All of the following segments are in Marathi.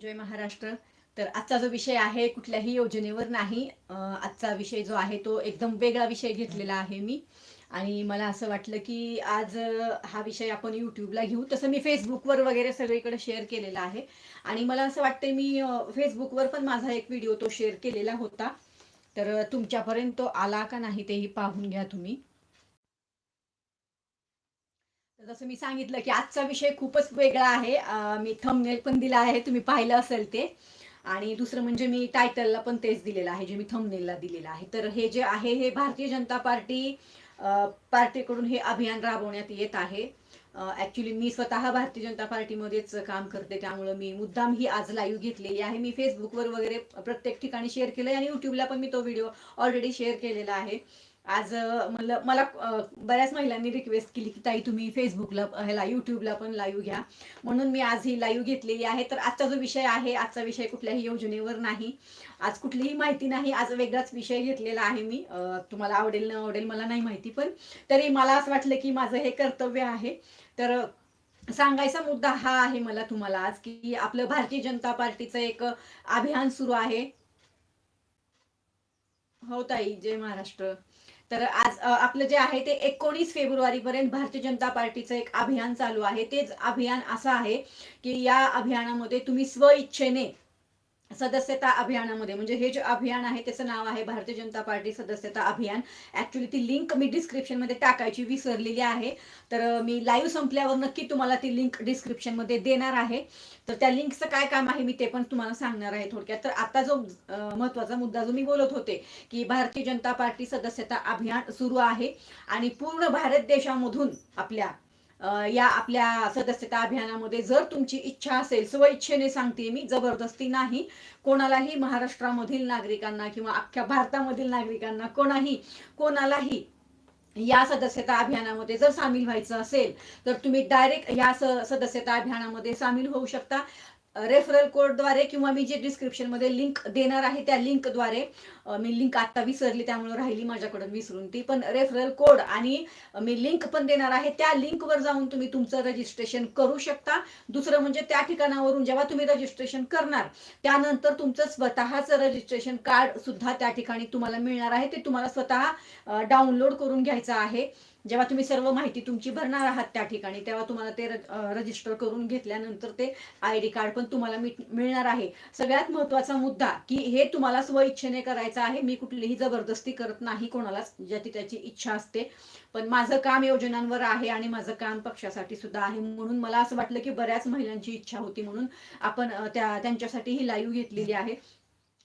जय महाराष्ट्र. तर आजचा जो विषय आहे कुठल्याही योजनेवर नाही. आजचा विषय जो आहे तो एकदम वेगळा विषय घेतलेला आहे मी. आणि मला असं वाटलं की आज हा विषय आपण यूट्यूबला घेऊ. तसं मी फेसबुकवर वगैरे सगळीकडे शेअर केलेला आहे. आणि मला असं वाटतं मी फेसबुकवर पण माझा एक व्हिडिओ तो शेअर केलेला होता. तर तुमच्यापर्यंत तो आला का नाही तेही पाहून घ्या तुम्ही. तर जसं मी सांगितलं की आजचा विषय खूपच वेगळा आहे. मी थंबनेल पण दिला आहे तुम्ही पाहिलं असेल ते. आणि दुसरं म्हणजे मी टायटलला पण तेच दिलेलं आहे जे मी थंबनेलला दिलेलं आहे. तर हे जे आहे हे भारतीय जनता पार्टी पार्टीकडून हे अभियान राबवण्यात येत आहे. ऍक्च्युली मी स्वतः भारतीय जनता पार्टीमध्येच काम करते त्यामुळं मी मुद्दाम ही आज लाईव्ह घेतलेली आहे. मी फेसबुकवर वगैरे प्रत्येक ठिकाणी शेअर केलं आणि युट्यूबला पण मी तो व्हिडिओ ऑलरेडी शेअर केलेला आहे. आज मला मला बऱ्याच महिलांनी रिक्वेस्ट केली की ताई तुम्ही फेसबुकला ह्याला युट्यूबला पण लाईव्ह घ्या. म्हणून मी आज ही लाईव्ह घेतलेली आहे. तर आजचा जो विषय आहे आजचा विषय कुठल्याही योजनेवर नाही. आज कुठलीही माहिती नाही. आज वेगळाच विषय घेतलेला आहे मी. तुम्हाला आवडेल न आवडेल मला नाही माहिती. पण तरी मला असं वाटलं की माझं हे कर्तव्य आहे. तर सांगायचा मुद्दा हा आहे मला तुम्हाला आज की आपलं भारतीय जनता पार्टीचं एक अभियान सुरू आहे. हो ताई. जय महाराष्ट्र. तर आज आपलं जे आहे ते एकोणीस फेब्रुवारी पर्यंत भारतीय जनता पार्टीचं एक अभियान चालू आहे. तेच अभियान असं आहे की या अभियानामध्ये तुम्ही स्वइच्छेने सदस्यता अभियानामध्ये म्हणजे हे जे अभियान आहे त्याचं नाव आहे भारतीय जनता पार्टी सदस्यता अभियान. ऍक्च्युली ती लिंक मी डिस्क्रिप्शनमध्ये टाकायची विसरलेली आहे. तर मी लाईव्ह संपल्यावर नक्की तुम्हाला ती लिंक डिस्क्रिप्शनमध्ये देणार आहे. तर त्या लिंकचं काय काम आहे मी ते पण तुम्हाला सांगणार आहे थोडक्यात. तर आता जो महत्त्वाचा मुद्दा जो मी बोलत होते की भारतीय जनता पार्टी सदस्यता अभियान सुरू आहे. आणि पूर्ण भारत देशामधून आपल्या या आपल्या सदस्यता अभियानामध्ये जर तुमची इच्छा असेल स्वइच्छेने सांगते मी जबरदस्ती नाही. कोणालाही महाराष्ट्रामधील नागरिकांना किंवा अख्ख्या भारतामधील नागरिकांना कोणाही कोणालाही या सदस्यता अभियानामध्ये जर सामील व्हायचं असेल तर तुम्ही डायरेक्ट या स- सदस्यता अभियानामध्ये सामील होऊ शकता. रेफरल कोडद्वारे किंवा मी जे डिस्क्रिप्शनमध्ये लिंक देणार आहे त्या लिंकद्वारे मी लिंक आता विसरली त्यामुळे राहिली माझ्याकडून विसरून ती. पण रेफरल कोड आणि मी लिंक पण देणार आहे. त्या लिंकवर जाऊन तुम्ही तुमचं रजिस्ट्रेशन करू शकता. दुसरं म्हणजे त्या ठिकाणावरून जेव्हा तुम्ही रजिस्ट्रेशन करणार त्यानंतर तुमचं स्वतःचं रजिस्ट्रेशन कार्ड सुद्धा त्या ठिकाणी तुम्हाला मिळणार आहे. ते तुम्हाला स्वतः डाउनलोड करून घ्यायचं आहे. जेव्हा तुम्ही सर्व माहिती तुमची भरणार आहात त्या ठिकाणी तेव्हा तुम्हाला ते रजिस्टर करून घेतल्यानंतर ते आय डी कार्ड पण तुम्हाला मिळणार आहे. सगळ्यात महत्त्वाचा मुद्दा की हे तुम्हाला स्वइच्छेने करायचं आहे. मी कुठलीही जबरदस्ती करत नाही कोणालाच ज्याची त्याची इच्छा असते. पण माझं काम योजनांवर आहे आणि माझं काम पक्षासाठी सुद्धा आहे. म्हणून मला असं वाटलं की बऱ्याच महिलांची इच्छा होती म्हणून आपण त्या त्यांच्यासाठी ही लाईव्ह घेतलेली आहे.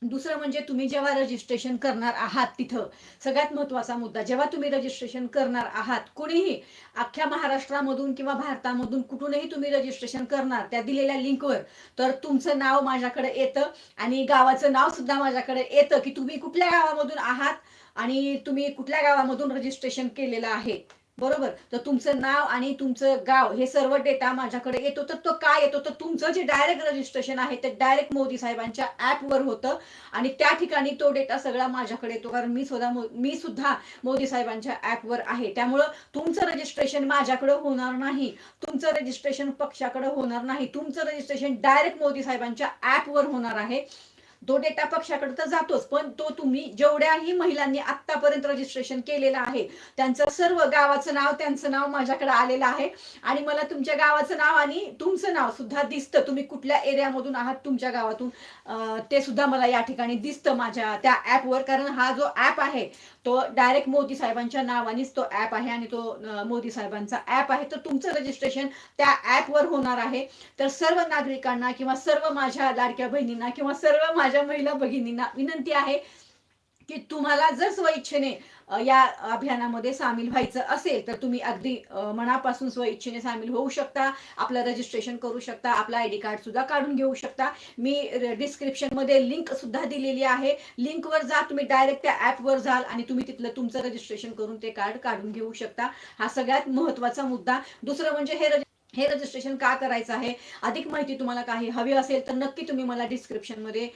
दुसरं म्हणजे तुम्ही जेव्हा रजिस्ट्रेशन करणार आहात तिथं सगळ्यात महत्त्वाचा मुद्दा जेव्हा तुम्ही रजिस्ट्रेशन करणार आहात कुणीही अख्ख्या महाराष्ट्रामधून किंवा भारतामधून कुठूनही तुम्ही रजिस्ट्रेशन करणार त्या दिलेल्या लिंकवर तर तुमचं नाव माझ्याकडे येतं आणि गावाचं नाव सुद्धा माझ्याकडे येतं की तुम्ही कुठल्या गावामधून आहात आणि तुम्ही कुठल्या गावामधून रजिस्ट्रेशन केलेलं आहे. बरोबर? तर तुमचं नाव आणि तुमचं गाव हे सर्व डेटा माझ्याकडे येतो. तर तो काय येतो? तर तुमचं जे डायरेक्ट रजिस्ट्रेशन आहे ते डायरेक्ट मोदी साहेबांच्या ऍपवर होतं. आणि त्या ठिकाणी तो डेटा सगळा माझ्याकडे येतो. कारण मी सुद्धा मी सुद्धा मोदी साहेबांच्या ऍपवर आहे. त्यामुळं तुमचं रजिस्ट्रेशन माझ्याकडे होणार नाही. तुमचं रजिस्ट्रेशन पक्षाकडे होणार नाही. तुमचं रजिस्ट्रेशन डायरेक्ट मोदी साहेबांच्या ऍपवर होणार आहे. तो डेटा पक्षाकडे तर जातोच पण तो तुम्ही जेवढ्याही महिलांनी आतापर्यंत रजिस्ट्रेशन केलेलं आहे त्यांचं सर्व गावाचं नाव त्यांचं नाव माझ्याकडे आलेलं आहे. आणि मला तुमच्या गावाचं नाव आणि तुमचं नाव सुद्धा दिसतं. तुम्ही कुठल्या एरियामधून आहात तुमच्या गावातून? ते सुद्धा मला या ठिकाणी दिसतं माझ्या त्या ऍपवर कारण हा जो ऍप आहे तो डायरेक्ट मोदी साहेबांच्या नावानेच तो ऍप आहे आणि तो मोदी साहेबांचा ऍप आहे. तर तुमचं रजिस्ट्रेशन त्या ऍपवर होणार आहे. तर सर्व नागरिकांना किंवा सर्व माझ्या लाडक्या बहिणींना किंवा सर्व माझ्या महिला भगिनींना विनंती आहे की तुम्हाला जर स्वइच्छेने या अभियानामध्ये सामील व्हायचं असेल तर तुम्ही अगदी मनापासून स्वइच्छेने सामील होऊ शकता आपलं रजिस्ट्रेशन करू शकता आपलं आय डी कार्ड सुद्धा काढून घेऊ शकता. मी डिस्क्रिप्शनमध्ये लिंक सुद्धा दिलेली आहे. लिंकवर जा तुम्ही डायरेक्ट त्या ऍपवर जाल आणि तुम्ही तिथलं तुमचं रजिस्ट्रेशन करून ते कार्ड काढून घेऊ शकता. हा सगळ्यात महत्त्वाचा मुद्दा. दुसरं म्हणजे हे रजि- हे रजिस्ट्रेशन का करायचं आहे? अधिक माहिती तुम्हाला काही हवी असेल तर नक्की तुम्ही मला डिस्क्रिप्शनमध्ये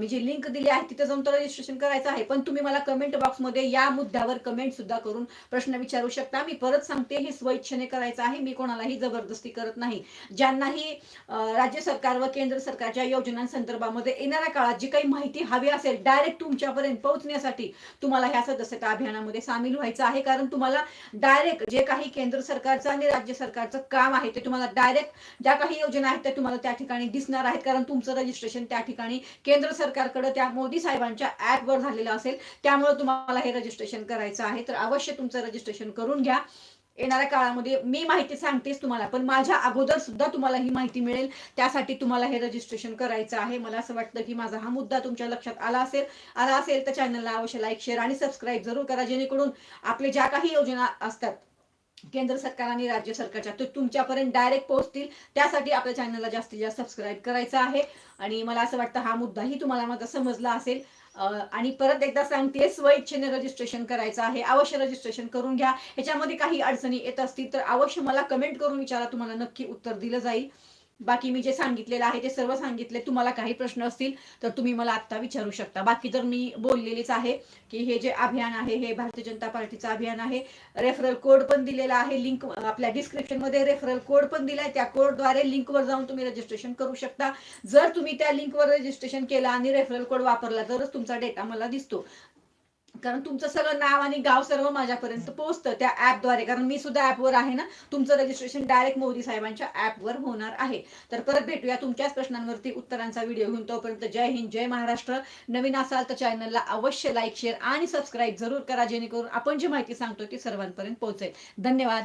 मी जी लिंक दिली आहे तिथे जाऊन तर रजिस्ट्रेशन करायचं आहे. पण तुम्ही मला कमेंट बॉक्समध्ये या मुद्द्यावर कमेंट सुद्धा करून प्रश्न विचारू शकता. मी परत सांगते हे स्वइच्छेने करायचं आहे. मी कोणालाही जबरदस्ती करत नाही. ज्यांनाही राज्य सरकार व केंद्र सरकारच्या योजनांसंदर्भामध्ये येणाऱ्या काळात जी काही माहिती हवी असेल डायरेक्ट तुमच्यापर्यंत पोहोचण्यासाठी तुम्हाला ह्या सदस्यता अभियानामध्ये सामील व्हायचं आहे. कारण तुम्हाला डायरेक्ट जे काही केंद्र सरकारचं आणि राज्य सरकारचं काम आहे ते तुम्हाला डायरेक्ट ज्या काही योजना आहेत त्या तुम्हाला त्या ठिकाणी दिसणार आहेत. कारण तुमचं रजिस्ट्रेशन त्या ठिकाणी केंद्र सरकारकडे त्या मोदी साहेबांच्या ऍपवर झालेलं असेल त्यामुळे तुम्हाला हे रजिस्ट्रेशन करायचं आहे. तर अवश्य तुमचं रजिस्ट्रेशन करून घ्या. येणाऱ्या काळामध्ये मी माहिती सांगतेच तुम्हाला पण माझ्या अगोदर सुद्धा तुम्हाला ही माहिती मिळेल. त्यासाठी तुम्हाला हे रजिस्ट्रेशन करायचं आहे. मला असं वाटतं की माझा हा मुद्दा तुमच्या लक्षात आला असेल आला असेल तर चॅनलला अवश्य लाईक शेअर आणि सबस्क्राईब जरूर करा जेणेकरून आपले ज्या काही योजना असतात केंद्र सरकार आणि राज्य सरकारच्या ते तुमच्यापर्यंत डायरेक्ट पोहोचतील. त्यासाठी आपल्या चॅनलला जास्तीत जास्त सबस्क्राईब करायचं आहे. आणि मला असं वाटतं हा मुद्दाही तुम्हाला माझा समजला असेल. आणि परत एकदा सांगते स्वइच्छेने रजिस्ट्रेशन करायचं आहे. अवश्य रजिस्ट्रेशन करून घ्या. ह्याच्यामध्ये काही अडचणी येत असतील तर अवश्य मला कमेंट करून विचारा. तुम्हाला नक्की उत्तर दिलं जाईल. बाकी मी जे सांगितलेलं आहे ते सर्व सांगितले तुम्हाला काही प्रश्न असतील तर तुम्ही मला आत्ता विचारू शकता. बाकी तर मी बोललेलीच आहे की हे जे अभियान आहे हे भारतीय जनता पार्टीचं अभियान आहे रेफरल कोड पण दिलेला आहे लिंक आपल्या डिस्क्रिप्शनमध्ये रेफरल कोड पण दिलाय त्या कोडद्वारे लिंकवर जाऊन तुम्ही रजिस्ट्रेशन करू शकता. जर तुम्ही त्या लिंकवर रजिस्ट्रेशन केलं आणि रेफरल कोड वापरला तरच तुमचा डेटा मला दिसतो. कारण तुमचं सगळं नाव आणि गाव सर्व माझ्यापर्यंत पोहोचतं त्या ऍपद्वारे कारण मी सुद्धा ऍपवर आहे ना. तुमचं रजिस्ट्रेशन डायरेक्ट मोदी साहेबांच्या ऍपवर होणार आहे. तर परत भेटूया तुमच्याच प्रश्नांवरती उत्तरांचा व्हिडिओ घेऊन. तोपर्यंत जय हिंद जय महाराष्ट्र. नवीन असाल तर चॅनलला अवश्य लाईक शेअर आणि सबस्क्राईब जरूर करा जेणेकरून आपण जी माहिती सांगतो ती सर्वांपर्यंत पोहोचेल. धन्यवाद.